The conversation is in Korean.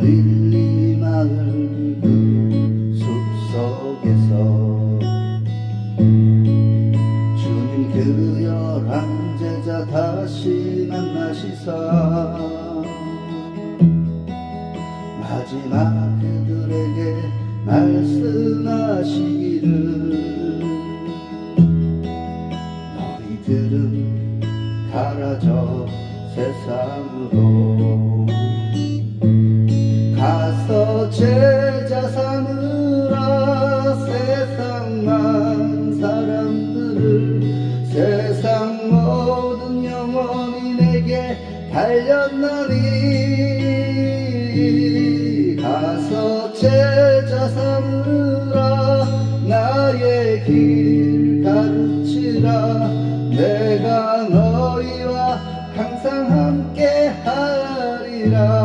빌리 마을 숲속에서 주님 그 열한 제자 다시 만나시사 마지막 그들에게 말씀하시기를 너희들은 가라져 세상으로. 제자 삼으라 세상 만 사람들을 세상 모든 영혼이 내게 달렸나니. 가서 제자 삼으라 나의 길 가르치라. 내가 너희와 항상 함께 하리라